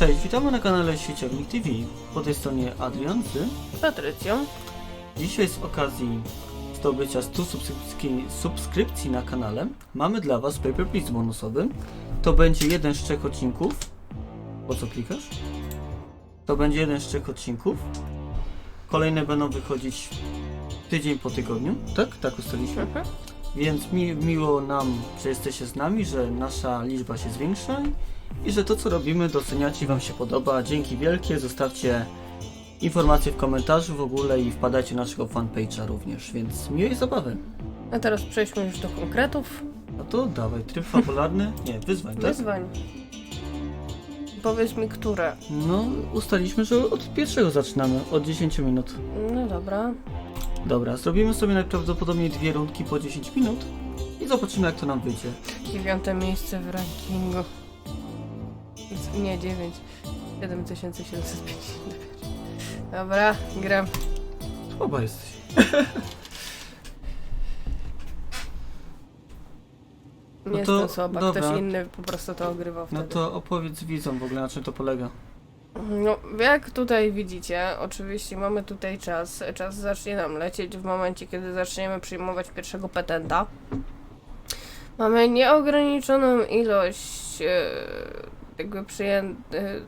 Cześć, witamy na kanale Sieciownik TV. Po tej stronie Adrian z... Patrycją. Dzisiaj z okazji zdobycia 100 subskrypcji, subskrypcji na kanale mamy dla Was Paper Please bonusowy. To będzie jeden z trzech odcinków. Po co klikasz? To będzie jeden z trzech odcinków. Kolejne będą wychodzić tydzień po tygodniu. Tak? Tak ustaliliśmy. Mhm. Więc mi, miło nam, że jesteście z nami, że nasza liczba się zwiększa i że to co robimy doceniacie i Wam się podoba. Dzięki wielkie, zostawcie informacje w komentarzu w ogóle i wpadajcie na naszego fanpage'a również, więc miłej zabawy. A teraz przejdźmy już do konkretów. No to dawaj, tryb fabularny, nie, wyzwań, tak? Wyzwań. Powiedz mi, które. No, ustaliśmy, że od pierwszego zaczynamy, od 10 minut. No dobra. Dobra, zrobimy sobie najprawdopodobniej dwie rundki po 10 minut i zobaczymy jak to nam wyjdzie. Dziewiąte miejsce w rankingu. Nie, dziewięć. 7750. Dobra, gram. Słaba jesteś. Nie No to jestem słaba, dobra. ktoś inny po prostu to ogrywał No wtedy. to opowiedz widzom w ogóle na czym to polega. No, jak tutaj widzicie, oczywiście mamy tutaj czas. Czas zacznie nam lecieć w momencie, kiedy zaczniemy przyjmować pierwszego petenta. Mamy nieograniczoną ilość e, jakby przyjętych.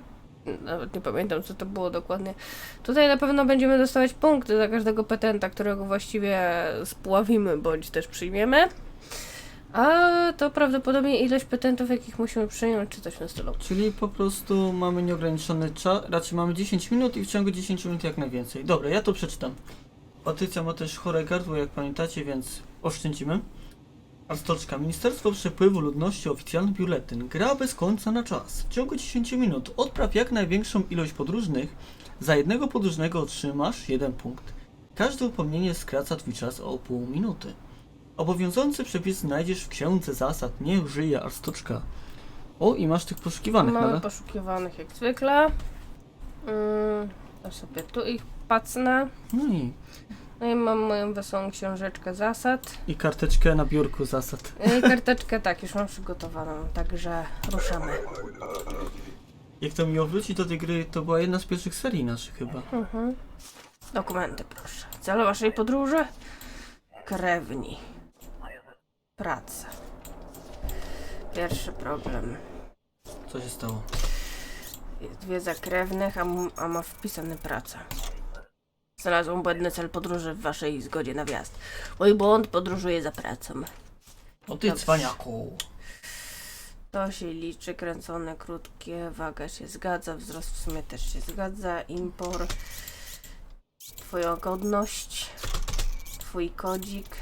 Nawet nie pamiętam, co to było dokładnie. Tutaj na pewno będziemy dostawać punkty za każdego petenta, którego właściwie spławimy bądź też przyjmiemy. A to prawdopodobnie ilość petentów, jakich musimy przyjąć, czy coś tym stylu. Czyli po prostu mamy nieograniczony czas, raczej mamy 10 minut i w ciągu 10 minut jak najwięcej. Dobra, ja to przeczytam. Patrycja ma też chore gardło, jak pamiętacie, więc oszczędzimy. Arstoczka. Ministerstwo Przepływu Ludności oficjalny biuletyn. Gra bez końca na czas. W ciągu 10 minut odpraw jak największą ilość podróżnych. Za jednego podróżnego otrzymasz jeden punkt. Każde upomnienie skraca twój czas o pół minuty. Obowiązujący przepis znajdziesz w księdze zasad. Niech żyje Arstoczka. O, i masz tych poszukiwanych, Mamy ale... poszukiwanych jak zwykle. Yy, to sobie tu ich No i, No i mam moją wesołą książeczkę zasad. i karteczkę na biurku zasad. I karteczkę tak, już mam przygotowaną, także ruszamy. Jak to miło wrócić do tej gry, to była jedna z pierwszych serii naszych chyba. Mhm. Dokumenty proszę. Cel waszej podróży? Krewni. Praca. Pierwszy problem. Co się stało? Jest wiedza krewnych, a, a ma wpisane praca. Znalazłam błędny cel podróży w waszej zgodzie na wjazd. Mój błąd podróżuje za pracą. O ty Dobrze. cwaniaku! To się liczy, kręcone, krótkie, waga się zgadza, wzrost w sumie też się zgadza, impor, twoja godność, twój kodzik.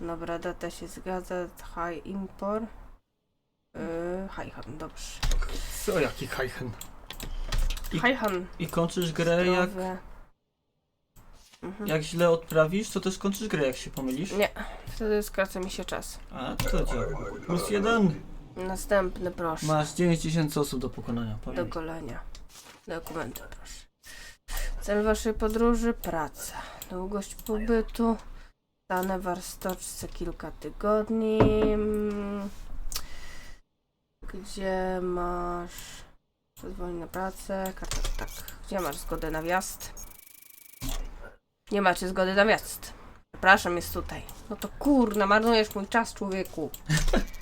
Dobra, data się zgadza, high impor. Yy, Hajhan, dobrze. Co jaki hajchen? I- Hajhan, I kończysz grę jak, zdrowie. Mhm. jak źle odprawisz, to też kończysz grę jak się pomylisz. Nie, wtedy skraca mi się czas. A to działa. Plus jeden. Następny proszę. Masz 9000 osób do pokonania. Do Pamiętaj. golenia. Dokumenty proszę. Cel waszej podróży praca. Długość pobytu. Dane w Arstoczce kilka tygodni. Mm. Gdzie masz pozwolenie na pracę? Karta, tak. Gdzie masz zgodę na wjazd? Nie macie zgody na wjazd. Przepraszam, jest tutaj. No to kurna, marnujesz mój czas, człowieku.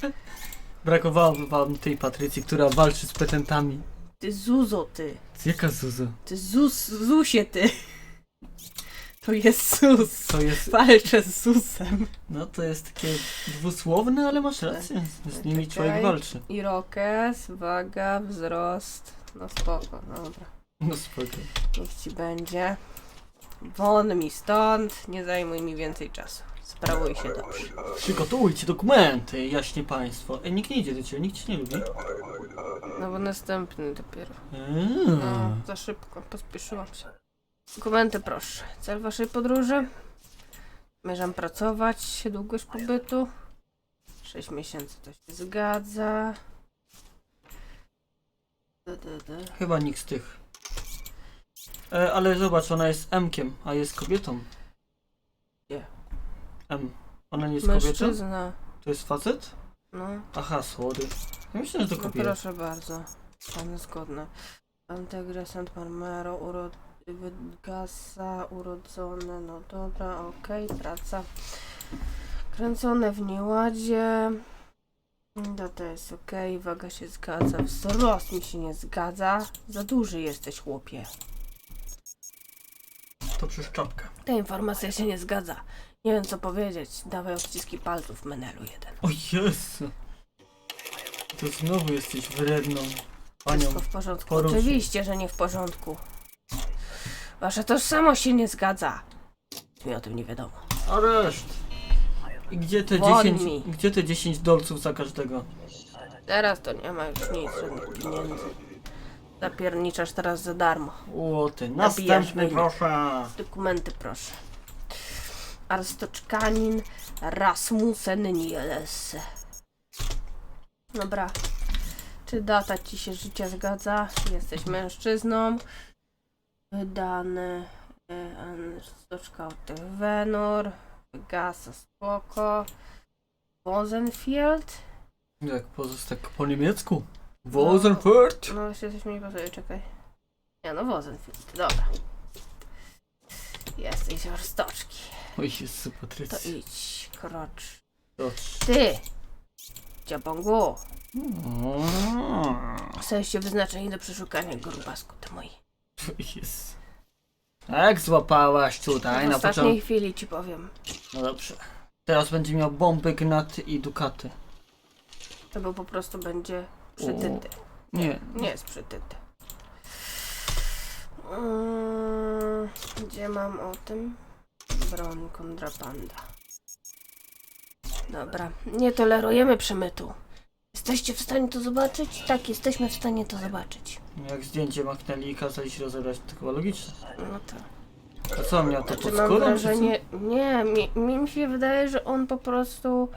Brakowało wam tej Patrycji, która walczy z petentami. Ty Zuzo, ty. Jaka Zuza? Ty Zus, Zusie, ty. To jest Zus. To jest, Walczę z Zusem. no to jest takie dwusłowne, ale masz rację. Z nimi Czekaj. człowiek walczy. Irokes, waga, wzrost. No spoko, dobra. No spoko. Niech ci będzie. Won mi stąd, nie zajmuj mi więcej czasu. Sprawuj się dobrze. Przygotujcie dokumenty, jaśnie państwo. Ej, nikt nie idzie do ciebie, nikt cię nie lubi. No bo następny dopiero. Eee. No, za szybko, pospieszyłam się. Dokumenty proszę. Cel waszej podróży? Zamierzam pracować, długość pobytu. 6 miesięcy to się zgadza. Da, da, da. Chyba nikt z tych. E, ale zobacz, ona jest M-kiem, a jest kobietą. Nie. M. Ona nie jest kobietą? Mężczyzna. To jest facet? No, Aha, słody. Ja myślę, że to no kobieta. proszę bardzo. Stany zgodne. Antegresant Marmero, urod... Gasa, urodzone, no dobra, okej, praca. Kręcone w nieładzie. Data jest okej, waga się zgadza. Wzrost mi się nie zgadza. Za duży jesteś, chłopie. To przez czapkę. Ta informacja się nie zgadza. Nie wiem co powiedzieć. Dawaj odciski palców menelu jeden. O Jezu. To znowu jesteś wredną panią. Wszystko w porządku. poruszy. Oczywiście, że nie w porządku. Wasza tożsamość się nie zgadza. Mi o tym nie wiadomo. Areszt. I gdzie te Won 10, mi. gdzie te 10 dolców za każdego? Teraz to nie ma już nic, żadnych pieniędzy. Zapierniczasz teraz za darmo. O ty, następny mnie. proszę. Dokumenty proszę. Arstoczkanin Rasmussen Niels. Dobra. Czy data ci się życia zgadza? Jesteś mężczyzną. Wydany e, Arstoczka od Venor. Gasa spoko. Bosenfield. Jak pozostać po niemiecku? Wozenfurt? No właśnie coś mi nie pasuje, czekaj. Nie no, Bosenfield, dobra. Jesteś z Arstoczki. Oj Jezu, To Patrycja. idź, krocz. Dobrze. Ty! Dziabongu! Mm. Jesteście wyznaczeni do przeszukania grubasku, to moi. Jezu. Tak złapałaś tutaj w na ostatniej początku. chwili ci powiem. No dobrze. Teraz będzie miał bomby, gnaty i dukaty. To bo po prostu będzie przytyty. Nie, Nie jest przytyty. Mm, Gdzie mam o tym? Broń kontrabanda. Dobra. Nie tolerujemy przemytu. Jesteście w stanie to zobaczyć? Tak, jesteśmy w stanie to zobaczyć. jak zdjęcie machnęli i kazali się rozebrać, to chyba logiczne. No to. A co, miał to pod Znaczy mam skórą? czy co? wrażenie, nie, mi, mi się wydaje, że on po prostu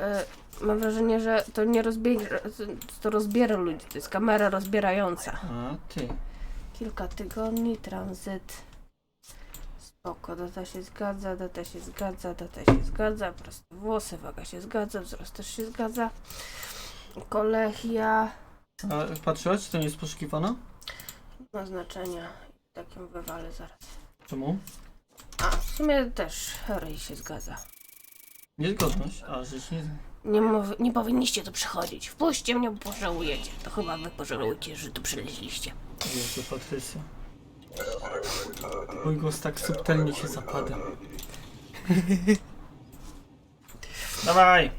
e, mam wrażenie, że to nie rozbiera, to rozbiera ludzi, to jest kamera rozbierająca. A, ty. Kilka tygodni, tranzyt. Spoko, data się zgadza, data się zgadza, data się zgadza, proste włosy, waga się zgadza, wzrost też się zgadza. Kolechia, A patrzyłaś, czy to nie jest poszukiwana? ma znaczenia. Tak ją wywalę zaraz. Czemu? A, w sumie też ryj się zgadza. Niezgodność. A, żeś nie... Nie, mów, nie powinniście tu przychodzić. Wpuśćcie mnie, bo pożałujecie. To chyba wy pożałujecie, że tu przyleźliście. Jezu, Patrycja. Mój głos tak subtelnie się zapada. Dawaj!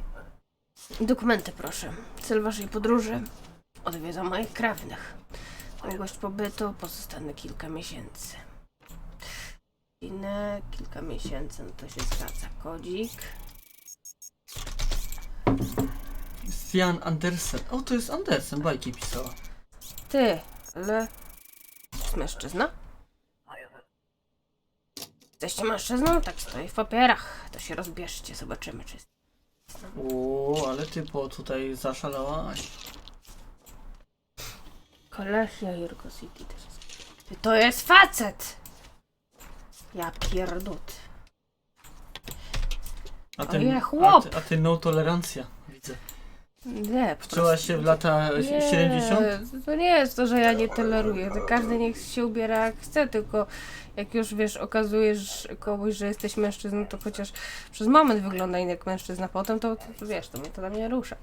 Dokumenty proszę. Cel waszej podróży. Odwiedza moich krewnych. Długość pobytu pozostanę kilka miesięcy. Inne kilka miesięcy, no to się zgadza. Kodzik. Stian Andersen. O, to jest Andersen, bajki pisała. Ty, ale... Jest mężczyzna? Jesteście mężczyzną? Tak stoi w papierach. To się rozbierzcie, zobaczymy, czy jest. O, ale ty po tutaj zaszalałaś. Kolechia Jurgo City też jest. Ty to jest facet! Ja pierdut. A ty, a chłop! ty, a ty no tolerancja, widzę. Nie, po się w lata Nie, 70? To nie jest to, że ja nie toleruję. To każdy niech się ubiera jak chce, tylko jak już wiesz, okazujesz komuś, że jesteś mężczyzną, to chociaż przez moment wygląda inny jak mężczyzna, potem to, to, wiesz, to mnie to dla mnie rusza.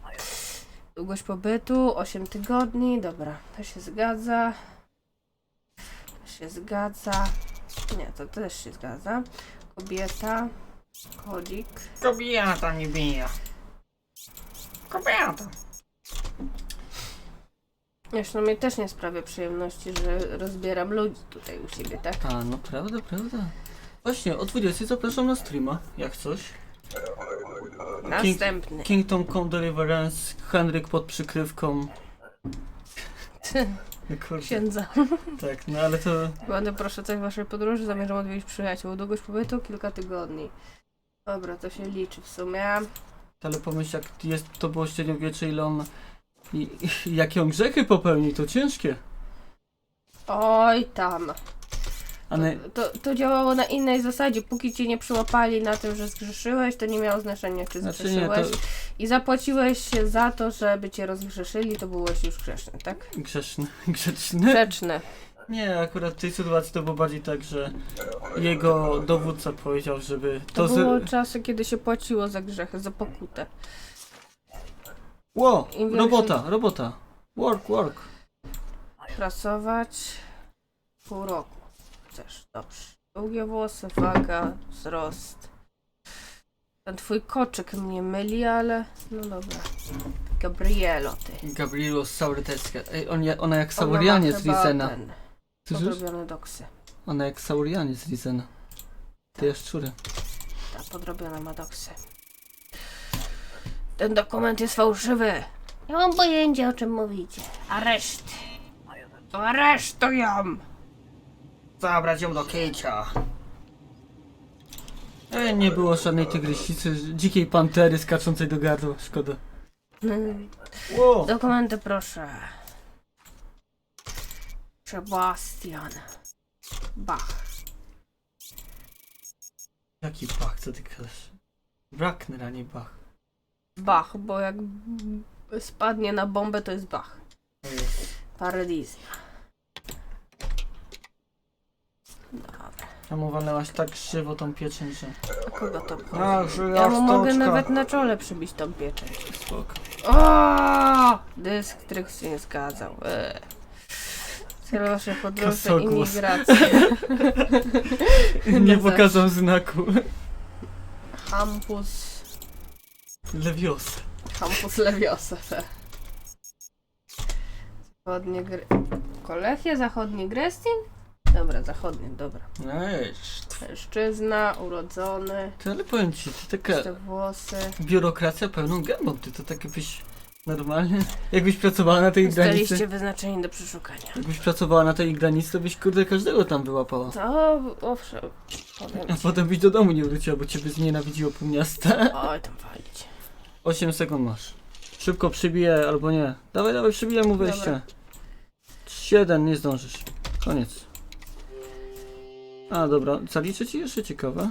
Długość pobytu 8 tygodni, dobra, to się zgadza. To się zgadza. Nie, to też się zgadza. Kobieta, kodzik. Kobieta nie bija. Kobieta. Wiesz, no mnie też nie sprawia przyjemności, że rozbieram ludzi tutaj u siebie, tak? A, no prawda, prawda. Właśnie, o 20 zapraszam na streama, jak coś. Następny. Kingdom Come Deliverance, Henryk pod przykrywką. No Kurde, Księdza. tak, no ale to... Będę proszę coś w waszej podróży, zamierzam odwiedzić przyjaciół. Długość pobytu kilka tygodni. Dobra, to się liczy w sumie. Ale pomyśl, jak jest, to było średniowiecze, ile on... I, i, jakie on grzechy popełni, to ciężkie. Oj tam. A na, To, to działało na innej zasadzie. Póki cię nie przyłapali na tym, że zgrzeszyłeś, to nie miało znaczenia, czy znaczy nie, zgrzeszyłeś. to I zapłaciłeś się za to, żeby cię rozgrzeszyli, to byłeś już grzeszny, tak? grzeczny, grzeczny. Grzeczny. Nie, akurat w tej sytuacji to było bardziej tak, że jego dowódca powiedział, żeby To, to, było z... czasy, kiedy się płaciło za grzechy, za pokutę. Ło, robota, robota. Work, work. Pracować pół roku. Chcesz, dobrze. Długie włosy, waga, wzrost. Ten twój koczyk mnie myli, ale no dobra. Gabrielo, ty. Gabrielo Saurytecka. Ej, on, ja- ona jak Saurianie z chyba Rizena. Słyszysz? Podrobione doksy. Ona jak Saurianie z Rizena. Te jaszczury. Ta podrobiona ma doksy. Ten dokument jest fałszywy. Nie mam pojęcia o czym mówicie. Areszt. Aresztuję! Zabrać ją do kicia. Ej, nie było żadnej tygrysicy, dzikiej pantery skaczącej do gardła. Szkoda. Ło! Dokumenty proszę. Sebastian. Bach. Jaki Bach, co ty gadasz? Brackner, a nie Bach. Bach, bo jak spadnie na bombę, to jest Bach. Paradizja. Dobra. Tam uwalnęłaś tak krzywo tą pieczeń, że... A kogo to? A, że Ja mu mogę nawet na czole przybić tą pieczęć. Spoko. O! Dysk tryk się nie zgadzał. Eee. Celosze podróże, Kasogłos. Nie No pokazał znaku. Campus. Lewiosa. Campus Leviosa. tak. Zachodnie Gre... Kolechia, zachodnie Grestin? Dobra, zachodnie, dobra. Ej, Mężczyzna, urodzony, ty, ale powiem ci, ty taka czyste włosy. biurokracja pełną gębą, ty to tak jakbyś normalnie, jakbyś pracowała na tej Zostaliście granicy, wyznaczeni do przeszukania. jakbyś pracowała na tej granicy, to byś kurde każdego tam wyłapała. To, owszem, powiem A ci. potem byś do domu nie wróciła, bo ciebie znienawidziło pół miasta. Oj, tam walić. 8 sekund masz. Szybko przybiję albo nie. Dawaj, dawaj, przybiję mu wejście. Dobra. 7, nie zdążysz. Koniec. A dobra, zaliczę ci jeszcze ciekawe.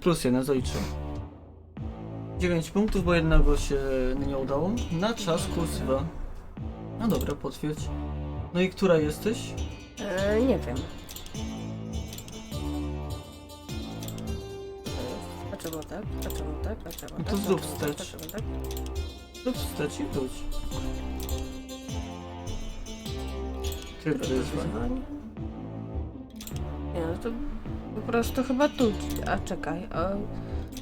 Plus jeden, zaliczę. 9 punktów, bo jednego się nie udało. Na czas kurs 2. No dobra, potwierdź. No i która jesteś? E, nie wiem. A czemu tak? A czemu tak? A czemu No tak? to A zrób czemu wstecz. Tak? A czemu tak? Wstecz i wróć. Tryb wyzwań. Wyzwań. Nie no to po prostu chyba tu. A czekaj. A,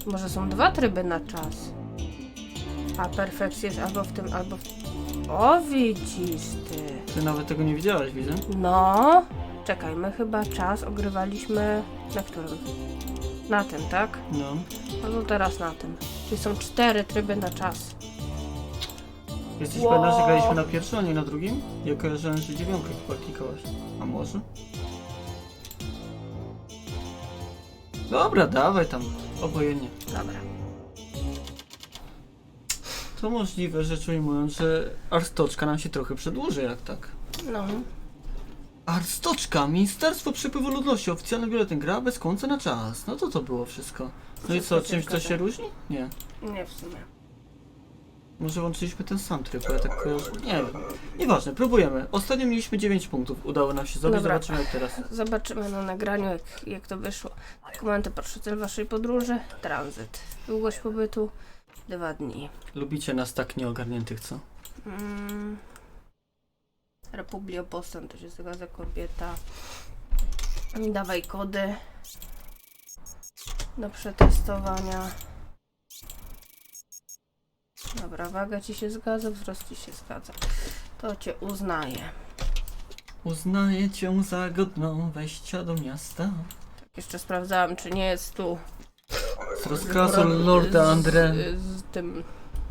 może są dwa tryby na czas. A perfekcja jest albo w tym, albo w O, widzisz ty. Ty nawet tego nie widziałaś, widzę. No. Czekaj, my chyba czas ogrywaliśmy na którym? Na tym, tak? No. No to teraz na tym. Czyli są cztery tryby na czas. Jesteś Wow. pewna, że graliśmy na pierwszym, a nie na drugim? Ja kojarzyłem, że dziewiątkę chyba klikałaś. A może? Dobra, dawaj tam. Obojętnie. Dobra. To możliwe, rzecz ujmując, że arstoczka nam się trochę przedłuży, jak tak. No. Arstoczka, Ministerstwo Przepływu Ludności, oficjalny biuletyn gra bez końca na czas. No to to było wszystko. No i co, się czymś to zgadza. się różni? Nie. Nie w sumie. Może łączyliśmy ten sam tryb, bo ja tak kojarzę. Nie wiem. Nieważne, próbujemy. Ostatnio mieliśmy 9 punktów. Udało nam się zrobić, Dobra. zobaczymy jak teraz. Zobaczymy na nagraniu, jak, jak to wyszło. Dokumenty proszę cel waszej podróży. Tranzyt. Długość pobytu. Dwa dni. Lubicie nas tak nieogarniętych, co? Mm. Republia Boston to się zgadza kobieta. Dawaj kody. Do przetestowania. Dobra, waga ci się zgadza, wzrost ci się zgadza. To cię uznaję. Uznaję cię za godną wejścia do miasta. Tak, jeszcze sprawdzałam, czy nie jest tu. Z rozkazu Lorda Andre. Z, tym.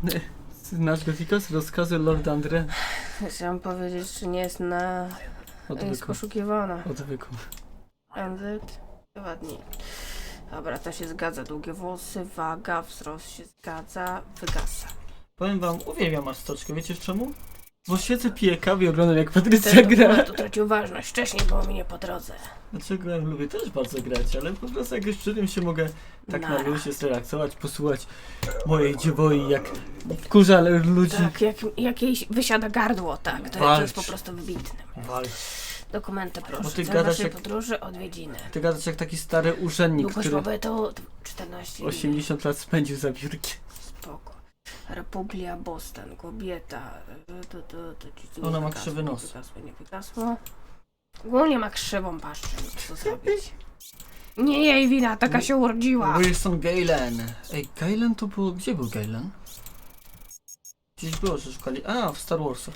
Znasz Gotika? Z rozkazu Lorda Andre. Chciałam powiedzieć, czy nie jest na. Jest Odwyku. poszukiwana. Odwyku. MZ. Dwa dni. Dobra, to się zgadza. Długie włosy, waga, wzrost się zgadza, wygasa. Powiem wam, uwielbiam arstoczkę. Wiecie czemu? Bo siedzę, piję kawę i oglądam jak Patrycja gra. dokument utracił ważność, wcześniej było mi nie po drodze. Dlaczego ja lubię też bardzo grać, ale po prostu jak już przy tym się mogę tak na Nara. luzie zrelaksować, posłuchać mojej dziewoi jak kurza, ludzi. Tak, jak, jak jej wysiada gardło, tak, to, to Walcz. jest po prostu wybitne. Wal. Dokumenty proszę, Bo ty cel gadasz waszej jak- podróży, odwiedziny. Ty gadasz jak taki stary urzędnik, Długość który pobytu 14 minut. 80 lat spędził za biurkiem. Republia Boston, kobieta. To, to, to, ci tu Ona ma krzywy nos. Wygasło, nie wygasło. Ogólnie ma krzywą paszczę, no co zrobić? Nie jej wina, taka się urodziła. Wilson Galen. Ej, Galen to było... Gdzie był Galen? Gdzieś było, że szukali... A, w Star Warsach.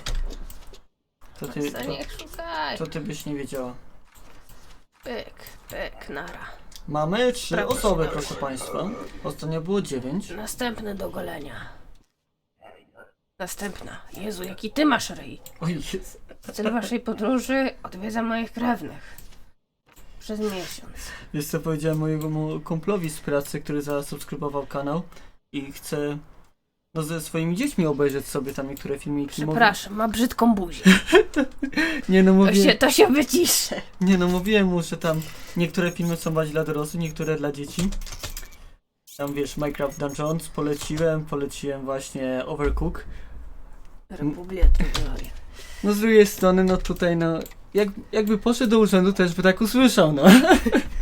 To ty, to, niech szukaj. to ty byś nie wiedziała. Pyk, pyk, nara. Mamy trzy Prawo osoby, proszę państwa. Ostatnio było dziewięć. Następny do golenia. Następna. Jezu, jaki ty masz ryj. Oj, jest. W celu waszej podróży odwiedzam moich krewnych. Przez miesiąc. Wiesz co powiedziałem mojemu kumplowi z pracy, który zasubskrybował kanał i chce no, ze swoimi dziećmi obejrzeć sobie tam niektóre filmiki. Przepraszam, ma brzydką buzię. Nie no, To mówię, się, to się wyciszy. nie no, mówiłem mu, że tam niektóre filmy są bardziej dla dorosłych, niektóre dla dzieci. Tam wiesz, Minecraft Dungeons poleciłem, poleciłem właśnie Overcook. Republia Trygoria. No z drugiej strony, no tutaj no, jak, jakby poszedł do urzędu, też by tak usłyszał, no.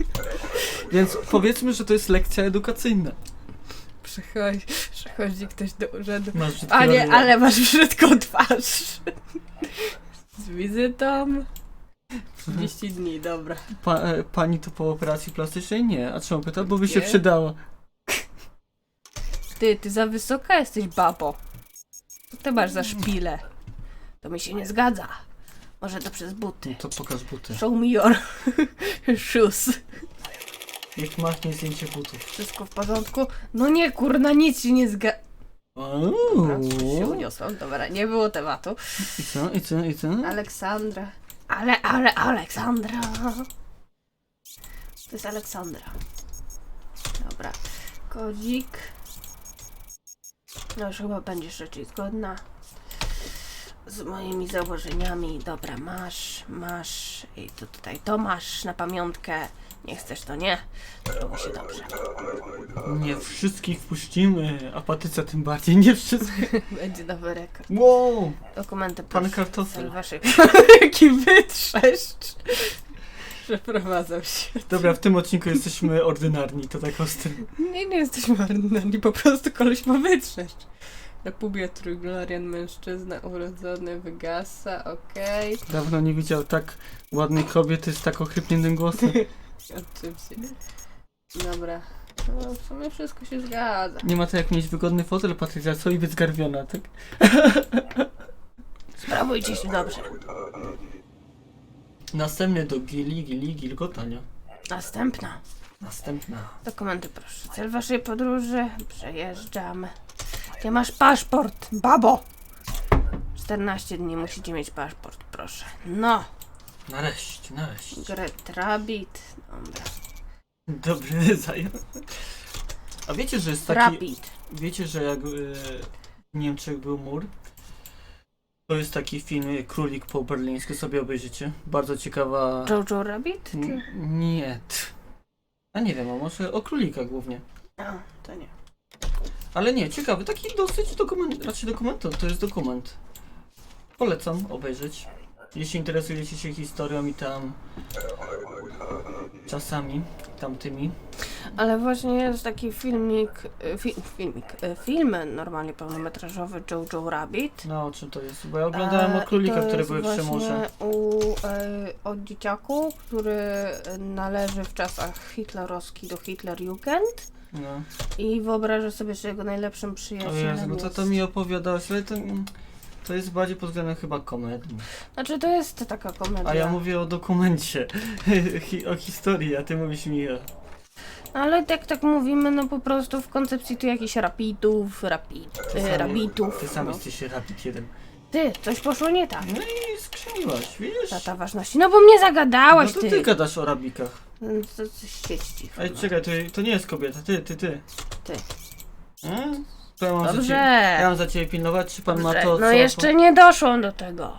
Więc powiedzmy, że to jest lekcja edukacyjna. Przychodzi, przychodzi ktoś do urzędu. Masz A nie, ale masz brzydką twarz. Z wizytą. 30 dni, dobra. Pa, e, pani to po operacji plastycznej? Nie. A czemu pyta? Bo by się Nie. przydała. Ty, ty za wysoka jesteś, babo. Co ty masz za szpilę? To mi się nie zgadza. Może to przez buty. To pokaż buty. Show me your shoes. Jak machnie zdjęcie butów. Wszystko w porządku? No nie, kurna, nic się nie zgadza. Dobra, się uniosłam, dobra, nie było tematu. I co? I co? I co? Aleksandra. Ale, ale, Aleksandra. To jest Aleksandra. Dobra. Kodzik. No już chyba będziesz raczej zgodna z moimi założeniami. Dobra, masz, masz. I to tutaj to masz na pamiątkę. Nie chcesz, to nie. Zrobi się dobrze. Nie wszystkich wpuścimy. A patyca tym bardziej. Nie wszystkich. Będzie nowy rekord. Wow! Dokumenty Pan proszę. kartofel. Jaki wytrzeszcz. Przeprowadzał się. Dobra, w tym odcinku jesteśmy ordynarni. To tak ostry. Nie, nie jesteśmy ordynarni, po prostu koleś ma wytrzeszcz. Republia Trójglorian, mężczyzna urodzony, wygasa, okej. Dawno nie widział tak ładnej kobiety z tak ochrypniętym głosem. Oczywiście. Dobra. No, w sumie wszystko się zgadza. Nie ma to jak mieć wygodny fotel, Patrycja, co i być zgarbiona, tak? Sprawujcie się dobrze. Następny do Gili, Gili, Gilgotania. Następna. Następna. Dokumenty proszę. Cel waszej podróży. Przejeżdżam. Ty masz paszport, babo! 14 dni musicie mieć paszport, proszę. No, Nareszcie, nareszcie. Gret Rabbit. Dobra. Dobry zając. A wiecie, że jest taki... Rabbit. Wiecie, że jak e, w Niemczech był mur, to jest taki film Królik po berlińsku, sobie obejrzycie. Bardzo ciekawa... Jojo Rabbit? N- Nie. A nie wiem, a może o królika głównie. A, to nie. Ale nie, ciekawy, taki dosyć dokument, raczej dokument, to, to jest dokument. Polecam obejrzeć. Jeśli interesujecie się historią i tam czasami tamtymi. Ale właśnie jest taki filmik, e, fi, filmik, e, film normalnie pełnometrażowy Jojo Rabbit. No o czym to jest? Bo ja oglądałem o E, królika, to które były w Przemurze. właśnie u, e, od dzieciaku, który należy w czasach hitlerowskich do Hitlerjugend No. i wyobraża sobie, że jego najlepszym O przyjacielem Jezu, no to, to mi opowiadałaś, ale to, to jest bardziej pod względem chyba komedii. Znaczy to jest taka komedia. A ja mówię o dokumencie, o historii, a ty mówisz mi o... Ale jak tak mówimy, no po prostu w koncepcji tu jakichś rapidów, rapid, e, rabitów. Ty sam no. jesteś rapid jeden. Ty, coś poszło nie tak. No i skrzemiłaś, widzisz? Tata ważności. No bo mnie zagadałaś, no to ty. ty gadasz o rabikach. No To, to siedź cicho. Ej, no. czekaj, to, to nie jest kobieta, ty, ty, ty. Ty. E? To ja mam za Dobrze. ciebie, ja mam za ciebie pilnować, czy pan ma to, no co... jeszcze nie doszło do tego.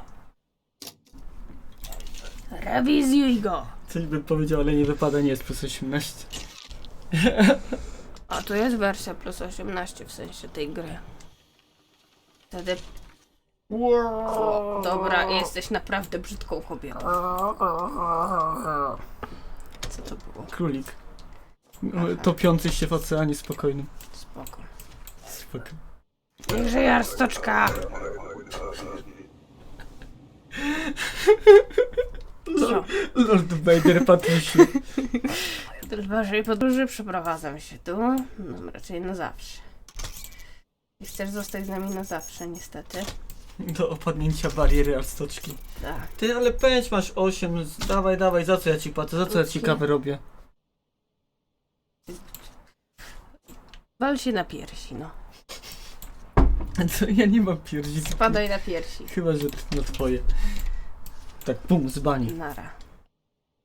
Rewizjuj go. Coś bym powiedział, ale nie wypada, nie jest plus 18. A to jest wersja plus 18 w sensie tej gry. Wtedy. Dobra, jesteś naprawdę brzydką kobietą. Co to było? Królik. Topiący się w oceanie spokojnym. Spoko. Spoko. Niech żyje Arstoczka! Co? Lord Vader Patrysiu. W waszej podróży przeprowadzam się tu. No, raczej na zawsze. I chcesz zostać z nami na zawsze, niestety. Do opadnięcia bariery arstoczki. Tak. Ty, ale pędź masz 8, z- dawaj, dawaj, za co ja ci płacę, za co ja ci kawę robię? Wal się na piersi, no. Co, ja nie mam piersi. Spadaj na piersi. Chyba, że na twoje. Tak, pum, z bani. Nara.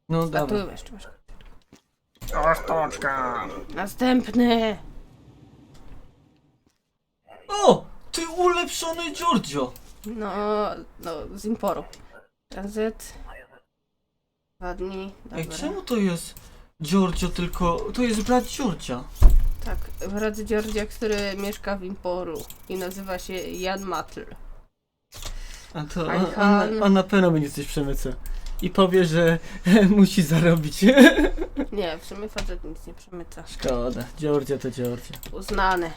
No A tu dawaj. jeszcze masz. Arstoczka. Następny! O! Ty ulepszony Giorgio! No, no, z imporu. Tranzyt. Dwa dni. Ej, Dobra. czemu to jest Giorgio tylko... To jest brat Giorgia. Tak, brat Dziordzia, który mieszka w Imporu i nazywa się Jan Matl. A to Han. on, on na pewno będzie coś przemyca. I powie, że musi zarobić. Nie, w sumie facet nic nie przemyca. Szkoda. Giorgia to Giorgia. Uznany.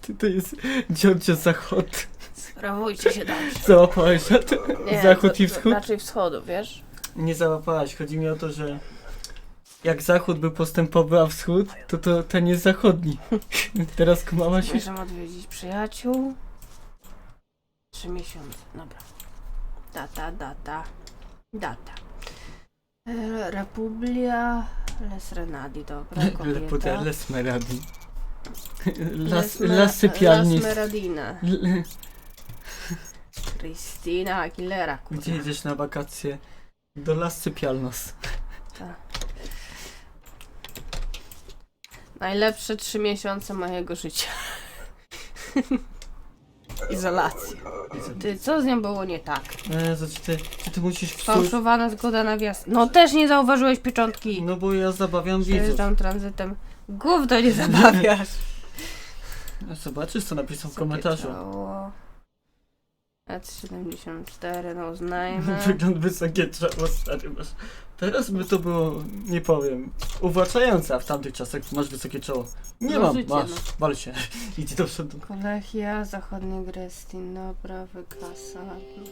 Ty to jest Giorgio Zachód. Sprawujcie się dobrze. Załapałeś na to? Nie, Zachód to- i to wschód? Raczej wschodu, wiesz? Nie załapałaś. Chodzi mi o to, że jak zachód był postępowy, a wschód, to to ten jest zachodni. Teraz kumałaś? Możemy odwiedzić przyjaciół. Trzy miesiące, dobra. Data, data, data. E, Republia Les Renadi, dobra, kobieta. Leputa, Les Meradi. Las, las sypialni. Las Meradina. Aguilera, Gdzie kurwa. idziesz na wakacje? Do Las Sypialnos. Najlepsze trzy miesiące mojego życia. Izolacja. Ty, co z nią było nie tak? Jezu, czy ty, czy ty musisz psuć? Fałszowana zgoda na wjazd. No też nie zauważyłeś pieczątki. No bo ja zabawiam widzów. Przejeżdżam tranzytem. Gówno nie zabawiasz. Zobaczysz co napisał w komentarzu. pieczoło? S74, no uznajmy. Wygląd wysokie czoło, stary masz. Teraz by to było, nie powiem, uwłaczające, a w tamtych czasach masz wysokie czoło. Nie No mam, życie, masz, no. wal się. Idź do przodu. Kolechia, zachodni Grestin, dobra, wykasa.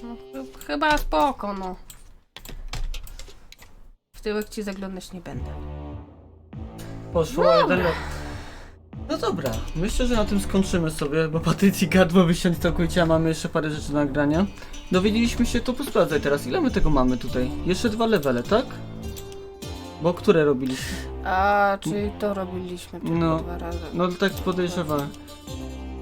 No, ch- chyba spoko, no. W tyłek ci zaglądać nie będę. Poszło jeden rok. No dobra, myślę, że na tym skończymy sobie, bo Patrycji gardło wysiąść całkowicie, a mamy jeszcze parę rzeczy do nagrania. Dowiedzieliśmy się, to posprawdzaj teraz, ile my tego mamy tutaj? Jeszcze dwa levele, tak? Bo które robiliśmy? A, czyli to robiliśmy tylko No, dwa razy. No tak podejrzewałem.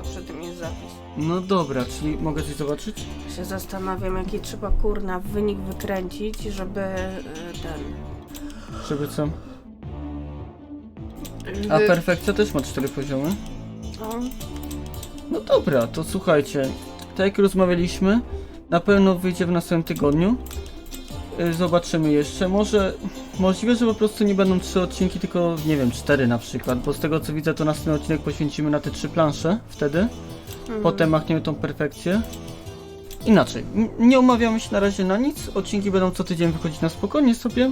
Przy tym jest zapis. No dobra, czyli mogę coś zobaczyć? Się zastanawiam, jaki trzeba kurna wynik wykręcić, żeby y, ten. Żeby co? A perfekcja też ma cztery poziomy. no, No dobra, to słuchajcie. Tak jak rozmawialiśmy, na pewno wyjdzie w następnym tygodniu. Y, Zobaczymy jeszcze. Może możliwe, że po prostu nie będą trzy odcinki, tylko nie wiem, cztery na przykład. Bo z tego co widzę, to następny odcinek poświęcimy na te trzy plansze wtedy. mhm. Potem machniemy tą perfekcję. Inaczej, nie umawiamy się na razie na nic. Odcinki będą co tydzień wychodzić na spokojnie sobie.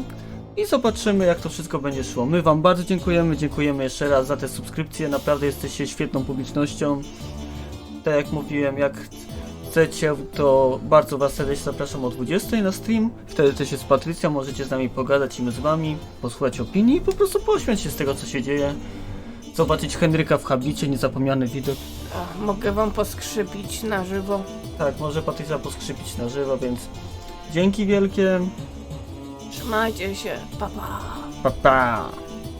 I zobaczymy, jak to wszystko będzie szło. My Wam bardzo dziękujemy. Dziękujemy jeszcze raz za te subskrypcje. Naprawdę jesteście świetną publicznością. Tak jak mówiłem, jak chcecie, to bardzo Was serdecznie zapraszam o 20 na stream. Wtedy też jest Patrycja. Możecie z nami pogadać i my z Wami, posłuchać opinii i po prostu pośmiać się z tego, co się dzieje. Zobaczyć Henryka w habicie, niezapomniany widok. Mogę wam poskrzypić na żywo. Tak, może Patrycja poskrzypić na żywo, więc dzięki wielkie. Trzymajcie się, pa pa. Pa, pa.